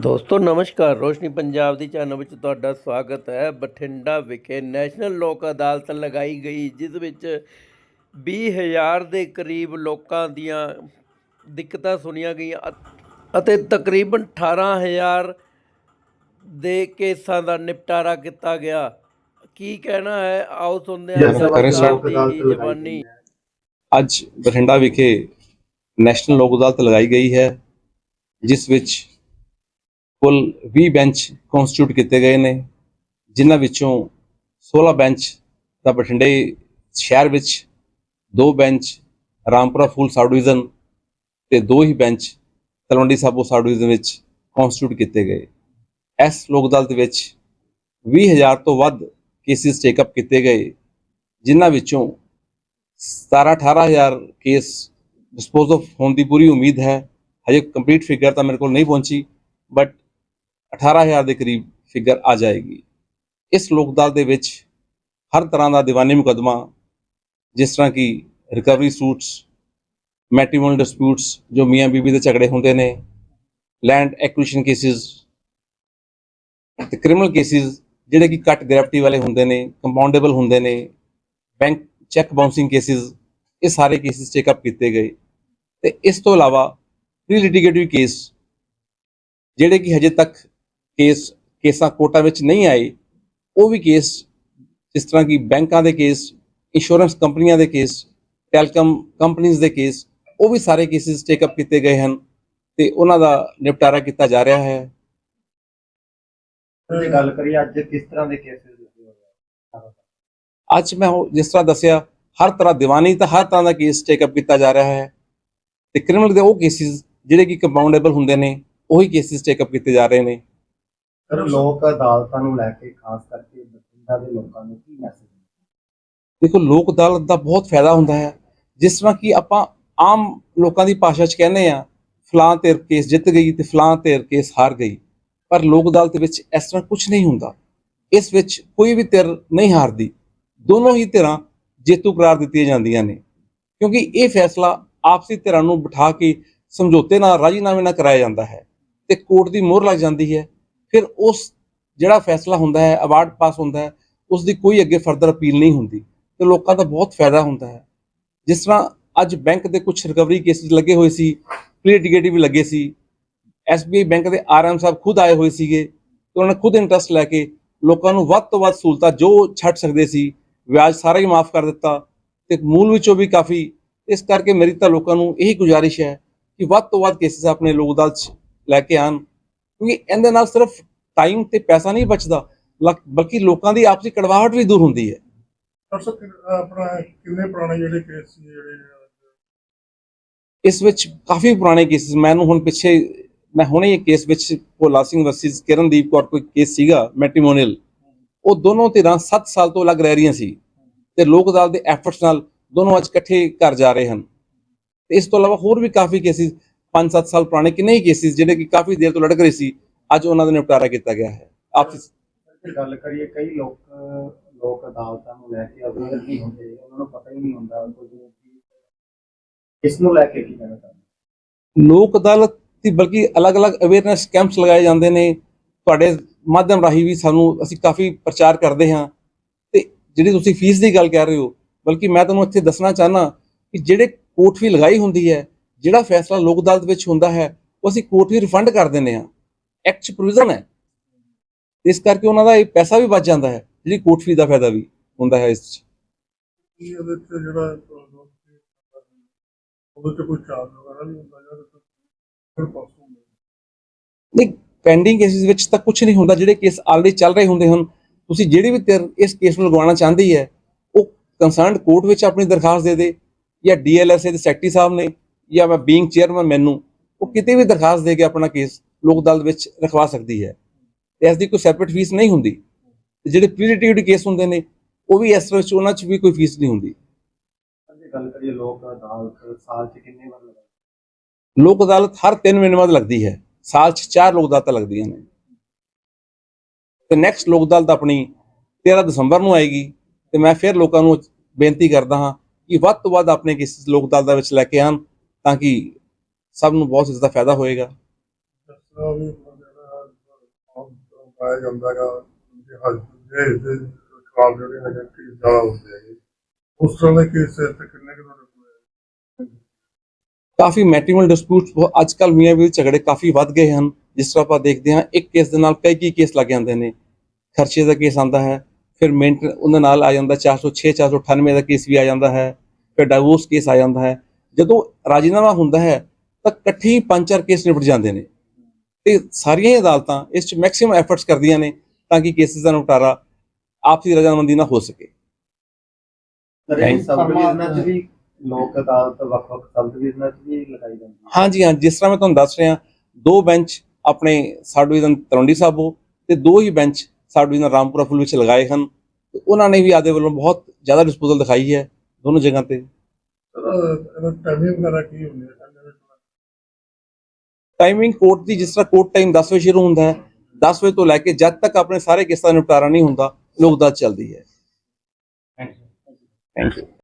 ਦੋਸਤੋ ਨਮਸਕਾਰ। ਰੋਸ਼ਨੀ ਪੰਜਾਬ ਦੀ ਚੈਨਲ ਵਿੱਚ ਤੁਹਾਡਾ ਸਵਾਗਤ ਹੈ। ਬਠਿੰਡਾ ਵਿਖੇ ਨੈਸ਼ਨਲ ਲੋਕ ਅਦਾਲਤ ਲਗਾਈ ਗਈ ਜਿਸ ਵਿੱਚ 20000 ਦੇ ਕਰੀਬ ਲੋਕਾਂ ਦੀਆਂ ਦਿੱਕਤਾਂ ਸੁਣੀਆਂ ਗਈਆਂ ਅਤੇ ਤਕਰੀਬਨ 18000 ਦੇ ਕੇਸਾਂ ਦਾ ਨਿਪਟਾਰਾ ਕੀਤਾ ਗਿਆ। ਕੀ ਕਹਿਣਾ ਹੈ? ਆਓ ਸੁਣਦੇ ਹਾਂ। ਸਰਕਾਰ ਦੀ ਜ਼ਬਾਨੀ ਅੱਜ ਬਠਿੰਡਾ ਵਿਖੇ ਨੈਸ਼ਨਲ ਲੋਕ ਅਦਾਲਤ ਲਗਾਈ ਗਈ ਹੈ ਜਿਸ ਵਿੱਚ ਕੁੱਲ 20 ਬੈਂਚ ਕਨਸਟੀਟਿਊਟ ਕੀਤੇ ਗਏ ਨੇ, ਜਿਨ੍ਹਾਂ ਵਿੱਚੋਂ 16 ਬੈਂਚ ਤਾਂ ਬਠਿੰਡੇ ਸ਼ਹਿਰ ਵਿੱਚ, ਦੋ bench Rampura Phul sub division ਤੇ ਦੋ ਹੀ bench Talwandi Sabo sub division ਵਿੱਚ ਕਨਸਟੀਟਿਊਟ ਕੀਤੇ ਗਏ। ਇਸ ਲੋਕ ਅਦਾਲਤ ਵਿੱਚ 20000 ਤੋਂ ਵੱਧ ਕੇਸਿਸ ਟੇਕਅਪ ਕੀਤੇ ਗਏ, ਜਿਨ੍ਹਾਂ ਵਿੱਚੋਂ 17 18000 ਕੇਸ ਡਿਸਪੋਜ਼ ਆਫ ਹੋਣ ਦੀ ਪੂਰੀ ਉਮੀਦ ਹੈ। ਹਜੇ ਕੰਪਲੀਟ ਫਿਗਰ ਤਾਂ ਮੇਰੇ ਕੋਲ ਨਹੀਂ ਪਹੁੰਚੀ ਬਟ 18000 ਦੇ ਕਰੀਬ ਫਿਗਰ ਆ ਜਾਏਗੀ। ਇਸ ਲੋਕ ਅਦਾਲਤ ਦੇ ਵਿੱਚ ਹਰ ਤਰ੍ਹਾਂ ਦਾ ਦੀਵਾਨੀ ਮੁਕੱਦਮਾ, ਜਿਸ ਤਰ੍ਹਾਂ ਕਿ ਰਿਕਵਰੀ ਸੂਟਸ ਮੈਟ੍ਰੀਮੋਨੀਅਲ ਡਿਸਪਿਊਟਸ ਜੋ ਮੀਆਂ ਬੀਬੀ ਦੇ ਝਗੜੇ ਹੁੰਦੇ ਨੇ ਲੈਂਡ ਐਕੁਜੀਸ਼ਨ ਕੇਸਿਸ ਤੇ ਕ੍ਰਿਮੀਨਲ ਕੇਸਿਸ ਜਿਹੜੇ ਕਿ ਘੱਟ ਗ੍ਰੈਵਿਟੀ ਵਾਲੇ ਹੁੰਦੇ ਨੇ ਕੰਪਾਊਂਡੇਬਲ ਹੁੰਦੇ ਨੇ ਬੈਂਕ ਚੈੱਕ ਬਾਉਂਸਿੰਗ ਕੇਸਿਸ ਇਹ ਸਾਰੇ ਕੇਸਿਸ ਚੈੱਕਅਪ ਕੀਤੇ ਗਏ। ਤੇ ਇਸ ਤੋਂ ਇਲਾਵਾ ਪ੍ਰੀ ਲਿਟੀਗੇਟਿਵ ਕੇਸ ਜਿਹੜੇ ਕਿ ਹਜੇ ਤੱਕ ਕੇਸ ਕੇਸਾਂ ਕੋਟਾ ਵਿੱਚ ਨਹੀਂ ਆਏ ਉਹ ਵੀ ਕੇਸ ਜਿਸ ਤਰ੍ਹਾਂ ਕਿ ਬੈਂਕਾਂ ਦੇ ਕੇਸ ਇੰਸ਼ੋਰੈਂਸ ਕੰਪਨੀਆਂ ਦੇ ਕੇਸ ਟੈਲਕਮ ਕੰਪਨੀਆਂ ਦੇ ਕੇਸ ਉਹ ਵੀ ਸਾਰੇ ਕੇਸਿਸ ਚੈੱਕਅਪ ਕੀਤੇ ਗਏ ਹਨ ਤੇ ਉਹਨਾਂ ਦਾ ਨਿਪਟਾਰਾ ਕੀਤਾ ਜਾ ਰਿਹਾ ਹੈ। ਜੇ ਗੱਲ ਕਰੀਏ ਅੱਜ ਕਿਸ ਤਰ੍ਹਾਂ ਦੇ ਕੇਸਿਸ ਅੱਜ ਮੈਂ ਜਿਸ ਤਰ੍ਹਾਂ ਦੱਸਿਆ ਹਰ ਤਰ੍ਹਾਂ ਦੀਵਾਨੀ ਤਾਂ ਹਰ ਤਰ੍ਹਾਂ ਦਾ ਕੇਸ ਚੈੱਕਅਪ ਕੀਤਾ ਜਾ ਰਿਹਾ ਹੈ ਤੇ ਕ੍ਰਿਮੀਨਲ ਦੇ ਉਹ ਕੇਸਿਸ ਜਿਹੜੇ ਕਿ ਕੰਪਾਊਂਡੇਬਲ ਹੁੰਦੇ ਨੇ ਉਹੀ ਕੇਸਿਸ ਚੈੱਕਅਪ ਕੀਤੇ ਜਾ ਰਹੇ ਨੇ। ਸਰ ਲੋਕ ਅਦਾਲਤਾਂ ਨੂੰ ਲੈ ਕੇ ਖਾਸ ਕਰਕੇ ਬਠਿੰਡਾ ਦੇ ਲੋਕਾਂ ਨੂੰ ਕੀ ਮੈਸੇਜ ਦੇਖੋ ਲੋਕ ਅਦਾਲਤ ਦਾ ਬਹੁਤ ਫਾਇਦਾ ਹੁੰਦਾ ਹੈ। ਜਿਸ ਤਰ੍ਹਾਂ ਕਿ ਆਪਾਂ ਆਮ ਲੋਕਾਂ ਦੀ ਭਾਸ਼ਾ 'ਚ ਕਹਿੰਦੇ ਆ ਫਲਾਂ ਧਿਰ ਕੇਸ ਜਿੱਤ ਗਈ ਤੇ ਫਲਾਂ ਧਿਰ ਕੇਸ ਹਾਰ ਗਈ। ਪਰ ਲੋਕ ਅਦਾਲਤ ਵਿੱਚ ਇਸ ਤਰ੍ਹਾਂ ਕੁਝ ਨਹੀਂ ਹੁੰਦਾ। ਇਸ ਵਿੱਚ ਕੋਈ ਵੀ ਧਿਰ ਨਹੀਂ ਹਾਰਦੀ। ਦੋਨੋਂ ਹੀ ਧਿਰਾਂ ਜੇਤੂ ਕਰਾਰ ਦਿੱਤੀਆਂ ਜਾਂਦੀਆਂ ਨੇ। ਕਿਉਂਕਿ ਇਹ ਫੈਸਲਾ ਆਪਸੀ ਧਿਰਾਂ ਨੂੰ ਬਿਠਾ ਕੇ ਸਮਝੌਤੇ ਨਾਲ ਰਾਜੀਨਾਮੇ ਨਾਲ ਕਰਾਇਆ ਜਾਂਦਾ ਹੈ ਤੇ ਕੋਰਟ ਦੀ ਮੋਹਰ ਲੱਗ ਜਾਂਦੀ ਹੈ। ਫਿਰ ਉਸ ਜਿਹੜਾ ਫੈਸਲਾ ਹੁੰਦਾ ਹੈ ਅਵਾਰਡ ਪਾਸ ਹੁੰਦਾ ਹੈ ਉਸ ਦੀ ਕੋਈ ਅੱਗੇ ਫਰਦਰ ਅਪੀਲ ਨਹੀਂ ਹੁੰਦੀ ਤੇ ਲੋਕਾਂ ਦਾ ਬਹੁਤ ਫਾਇਦਾ ਹੁੰਦਾ ਹੈ। ਜਿਸ ਤਰ੍ਹਾਂ ਅੱਜ ਬੈਂਕ ਦੇ ਕੁਝ ਰਿਕਵਰੀ ਕੇਸਿਸ ਲੱਗੇ ਹੋਏ ਸੀ ਪ੍ਰੀਲਿਟੀਗੇਟਿਵ ਵੀ ਲੱਗੇ ਸੀ ਐਸਬੀਆਈ ਬੈਂਕ ਦੇ ਆਰਐਮ ਸਾਹਿਬ ਖੁਦ ਆਏ ਹੋਏ ਸੀਗੇ ਤੇ ਉਹਨਾਂ ਨੇ ਖੁਦ ਇੰਟਰਸਟ ਲੈ ਕੇ ਲੋਕਾਂ ਨੂੰ ਵੱਧ ਤੋਂ ਵੱਧ ਸਹੂਲਤਾਂ ਜੋ ਛੱਡ ਸਕਦੇ ਸੀ, ਵਿਆਜ ਸਾਰਾ ਹੀ ਮਾਫ ਕਰ ਦਿੱਤਾ ਤੇ ਮੂਲ ਵਿੱਚੋਂ ਵੀ ਕਾਫੀ, ਇਸ ਕਰਕੇ ਮੇਰੀ ਤਾਂ ਲੋਕਾਂ ਨੂੰ ਇਹੀ ਗੁਜ਼ਾਰਿਸ਼ ਹੈ ਕਿ ਵੱਧ ਤੋਂ ਵੱਧ ਕੇਸਿਸ ਆਪਣੇ ਲੋਕ ਅਦਾਲਤ 'ਚ ਲੈ ਕੇ ਆਣ ਕਿਉਂਕਿ ਇਹਦੇ ਨਾਲ ਸਿਰਫ ਟਾਈਮ ਤੇ ਪੈਸਾ ਨਹੀਂ ਬਚਦਾ ਲਕ- ਬਲਕਿ ਲੋਕਾਂ ਦੀ ਆਪਸੀ ਕੜਵਾਹਟ ਵੀ ਦੂਰ ਹੁੰਦੀ ਹੈ। ਪਰਸੋਂ ਕਿ- ਆਪਣਾ ਕਿੰਨੇ ਪੁਰਾਣੇ ਜਿਹੜੇ ਕੇਸ ਸੀ ਜਿਹੜੇ ਇਸ ਵਿੱਚ ਕਾਫੀ ਪੁਰਾਣੇ ਕੇਸਿਸ ਮੈਨੂੰ ਹੁਣ ਪਿੱਛੇ ਮੈਂ ਹੁਣੇ ਇਹ ਕੇਸ ਵਿੱਚ ਭੋਲਾ ਸਿੰਘ ਵਰਸਸ ਕਿਰਨਦੀਪ ਕੌਰ ਕੋਈ ਕੇਸ ਸੀਗਾ ਮੈਟ੍ਰੀਮੋਨੀਅਲ ਉਹ ਦੋਨੋਂ ਧਿਰਾਂ 7 ਸਾਲ ਤੋਂ ਅਲੱਗ ਰਹਿ ਰਹੀਆਂ ਸੀ ਤੇ ਲੋਕ ਅਦਾਲਤ ਦੇ ਐਫਰਟਸ ਨਾਲ ਦੋਨੋਂ ਅੱਜ ਇਕੱਠੇ ਘਰ ਜਾ ਰਹੇ ਹਨ। ਇਸ ਤੋਂ ਇਲਾਵਾ ਹੋਰ ਵੀ ਕਾਫੀ ਕੇਸਿਸ 5-7 ਸਾਲ ਪੁਰਾਣੇ ਕਿੰਨੇ ਹੀ ਕੇਸਿਸ ਜਿਹੜੇ ਕਿ ਕਾਫੀ ਦੇਰ ਤੋਂ ਲੜਕ ਰਹੇ ਸੀ ਅੱਜ ਉਹਨਾਂ ਦਾ ਨਿਪਟਾਰਾ ਕੀਤਾ ਗਿਆ ਹੈ। ਆਪਸ ਜੇ ਗੱਲ ਕਰੀਏ ਕਈ ਲੋਕ ਲੋਕ ਅਦਾਲਤਾਂ ਨੂੰ ਲੈ ਕੇ ਅਵੇਅਰ ਨਹੀਂ ਹੁੰਦੇ ਉਹਨਾਂ ਨੂੰ ਪਤਾ ਹੀ ਨਹੀਂ ਹੁੰਦਾ ਇਸ ਨੂੰ ਲੈ ਕੇ ਕੀ ਕਹਿਣਾ ਚਾਹੁੰਦੇ ਲੋਕ ਅਦਾਲਤ ਦੀ ਬਲਕਿ ਅਲੱਗ-ਅਲੱਗ ਅਵੇਅਰਨੈਸ ਕੈਂਪਸ ਲਗਾਏ ਜਾਂਦੇ ਨੇ। ਤੁਹਾਡੇ ਮਾਧਿਅਮ ਰਾਹੀਂ ਵੀ ਸਾਨੂੰ ਅਸੀਂ ਕਾਫੀ ਪ੍ਰਚਾਰ ਕਰਦੇ ਹਾਂ। ਤੇ ਜਿਹੜੀ ਤੁਸੀਂ ਫੀਸ ਦੀ ਗੱਲ ਕਰ ਰਹੇ ਹੋ ਬਲਕਿ ਮੈਂ ਤੁਹਾਨੂੰ ਇੱਥੇ ਦੱਸਣਾ ਚਾਹਨਾ ਕਿ ਜਿਹੜੇ ਕੋਰਟ ਫੀ ਲਗਾਈ ਹੁੰਦੀ ਹੈ ਜਿਹੜਾ ਫੈਸਲਾ ਲੋਕ ਅਦਾਲਤ ਵਿੱਚ ਹੁੰਦਾ ਹੈ ਉਹ ਅਸੀਂ ਕੋਰਟ ਫੀ ਰਿਫੰਡ ਕਰ ਦਿੰਦੇ ਹਾਂ। ਐਕਟ 'ਚ ਪ੍ਰੋਵੀਜ਼ਨ ਹੈ। ਇਸ ਕਰਕੇ ਉਹਨਾਂ ਦਾ ਇਹ ਪੈਸਾ ਵੀ ਬਚ ਜਾਂਦਾ ਹੈ ਜਿਹੜੀ ਕੋਰਟ ਫੀ ਦਾ ਫਾਇਦਾ ਵੀ ਹੁੰਦਾ ਹੈ ਇਸ 'ਚ। ਨਹੀਂ ਪੈਂਡਿੰਗ ਕੇਸਿਸ ਵਿੱਚ ਤਾਂ ਕੁਝ ਨਹੀਂ ਹੁੰਦਾ ਜਿਹੜੇ ਕੇਸ ਆਲਰੇਡੀ ਚੱਲ ਰਹੇ ਹੁੰਦੇ ਹਨ। ਤੁਸੀਂ ਜਿਹੜੀ ਵੀ ਇਸ ਕੇਸ ਨੂੰ ਲਗਵਾਉਣਾ ਚਾਹੁੰਦੀ ਹੈ ਉਹ ਕੰਸਰਨਡ ਕੋਰਟ ਵਿੱਚ ਆਪਣੀ ਦਰਖਾਸਤ ਦੇ ਦੇ ਜਾਂ ਡੀਐਲਐਸਏ ਦੇ ਸੈਕਟਰੀ ਸਾਹਿਬ ਨੇ ਜਾਂ ਮੈਂ ਬੀਇੰਗ ਚੇਅਰਮੈਨ ਮੈਨੂੰ ਉਹ ਕਿਤੇ ਵੀ ਦਰਖਾਸਤ ਦੇ ਕੇ ਆਪਣਾ ਕੇਸ ਲੋਕ ਅਦਾਲਤ ਵਿੱਚ ਰਖਵਾ ਸਕਦੀ ਹੈ। ਤੇ ਇਸ ਦੀ ਕੋਈ ਸੈਪਰੇਟ ਫੀਸ ਨਹੀਂ ਹੁੰਦੀ। ਤੇ ਜਿਹੜੇ ਪ੍ਰੀਲਿਟਿਗੇਟਿਵ ਕੇਸ ਹੁੰਦੇ ਨੇ ਉਹ ਵੀ ਇਸ ਵਿੱਚ ਉਹਨਾਂ 'ਚ ਵੀ ਕੋਈ ਫੀਸ ਨਹੀਂ ਹੁੰਦੀ। ਜੇ ਗੱਲ ਕਰੀਏ ਲੋਕ ਅਦਾਲਤ ਸਾਲ 'ਚ ਕਿੰਨੇ ਵਾਰ ਲਗਾਉਂਦੇ ਲੋਕ ਅਦਾਲਤ ਹਰ 3 ਮਹੀਨੇ ਬਾਅਦ ਲੱਗਦੀ ਹੈ। ਸਾਲ 'ਚ 4 ਲੋਕ ਅਦਾਲਤਾਂ ਲੱਗਦੀਆਂ ਨੇ। ਤੇ ਨੈਕਸਟ ਲੋਕ ਅਦਾਲਤ ਆਪਣੀ 13 ਦਸੰਬਰ ਨੂੰ ਆਏਗੀ। ਤੇ ਮੈਂ ਫਿਰ ਲੋਕਾਂ ਨੂੰ ਬੇਨਤੀ ਕਰਦਾ ਹਾਂ ਕਿ ਵੱਧ ਤੋਂ ਵੱਧ ਆਪਣੇ ਕੇਸਿਸ ਲੋਕ ਅਦਾਲਤਾਂ ਵਿੱਚ ਲੈ ਕੇ ਆਉਣ। ਤਾਂ ਕਿ ਸਭ ਨੂੰ ਬਹੁਤ ਜ਼ਿਆਦਾ ਫਾਇਦਾ ਹੋਏਗਾ। ਜਿਸ ਤਰ੍ਹਾਂ ਵੀ ਜਿਹੜਾ ਪਾਇਆ ਜਾਂਦਾ ਹੈਗਾ ਕਿ ਹੱਜ ਦੇ ਦੇ ਖਿਲਾਫ ਜਿਹੜੇ ਹੈਗੇ ਕੇਸ ਜ਼ਿਆਦਾ ਹੁੰਦੇ ਹੈਗੇ ਉਸ ਤਰ੍ਹਾਂ ਦੇ ਕੇਸ ਇੱਥੇ ਕਿੰਨੇ ਕੁ ਤੁਹਾਡੇ ਕੋਲ ਹੈ ਕਾਫੀ ਮੈਟਰੀਮੋਨਲ ਡਿਸਪਿਊਟਸ ਅੱਜ ਕੱਲ ਮੀਆਂ ਦੇ ਝਗੜੇ ਕਾਫੀ ਵੱਧ ਗਏ ਹਨ ਜਿਸ ਤਰ੍ਹਾਂ ਆਪਾਂ ਦੇਖਦੇ ਹਾਂ ਇੱਕ ਕੇਸ ਦੇ ਨਾਲ ਕਈ ਕਈ ਕੇਸ ਲੱਗ ਜਾਂਦੇ ਨੇ। ਖਰਚੇ ਦਾ ਕੇਸ ਆਂਦਾ ਹੈ ਫਿਰ ਮੇਨਟ ਉਹਦੇ ਨਾਲ ਆ ਜਾਂਦਾ 406 498 ਦਾ ਕੇਸ ਵੀ ਆ ਜਾਂਦਾ ਹੈ ਫਿਰ ਡਾਈਵੋਰਸ ਕੇਸ ਆ ਜਾਂਦਾ ਹੈ। ਜਦੋਂ ਰਾਜੀਨਾਮਾ ਹੁੰਦਾ ਹੈ ਤਾਂ ਇਕੱਠੇ ਪੰਜ ਚਾਰ ਕੇਸ ਨਿਪਟ ਜਾਂਦੇ ਨੇ। ਤੇ ਸਾਰੀਆਂ ਹੀ ਅਦਾਲਤਾਂ ਇਸ 'ਚ ਮੈਕਸਿਮਮ ਐਫਰਟਸ ਕਰਦੀਆਂ ਨੇ ਤਾਂ ਕਿ ਕੇਸਿਸ ਦਾ ਨਿਪਟਾਰਾ ਆਪਸੀ ਰਜਾਮੰਦੀ ਨਾਲ ਹੋ ਸਕੇ। ਲੋਕ ਅਦਾਲਤ ਵੱਖ-ਵੱਖ ਸਬ ਡਿਵੀਜ਼ਨਾਂ 'ਚ ਵੀ ਲਗਾਈ ਜਾਂਦੀ ਹੈ? ਹਾਂਜੀ ਹਾਂ ਜਿਸ ਤਰ੍ਹਾਂ ਮੈਂ ਤੁਹਾਨੂੰ ਦੱਸ ਰਿਹਾ ਦੋ ਬੈਂਚ ਆਪਣੇ ਸਬ ਡਿਵੀਜ਼ਨ ਤਲਵੰਡੀ ਸਾਬੋ ਤੇ ਦੋ ਹੀ bench sub division Rampura Phul ਵਿੱਚ ਲਗਾਏ ਹਨ। ਉਹਨਾਂ ਨੇ ਵੀ ਆਦੇ ਵੱਲੋਂ ਬਹੁਤ ਜ਼ਿਆਦਾ ਡਿਸਪੋਜ਼ਲ ਦਿਖਾਈ ਹੈ ਦੋਨੋਂ ਜਗ੍ਹਾ ਤੇ। ਟਾਈਮਿੰਗ ਵਗੈਰਾ ਕੀ ਹੁੰਦੀ ਹੈ? ਕਹਿੰਦੇ ਨੇ ਟਾਈਮਿੰਗ ਕੋਰਟ ਦੀ ਜਿਸ ਤਰ੍ਹਾਂ ਕੋਰਟ ਟਾਈਮ 10 ਵਜੇ ਸ਼ੁਰੂ ਹੁੰਦਾ ਹੈ 10 ਵਜੇ ਤੋਂ ਲੈ ਕੇ ਜਦ ਤੱਕ ਆਪਣੇ ਸਾਰੇ ਕੇਸਾਂ ਦਾ ਨਿਪਟਾਰਾ ਨਹੀਂ ਹੁੰਦਾ ਲੋਕ ਅਦਾਲਤ ਚੱਲਦੀ ਹੈ। Thank you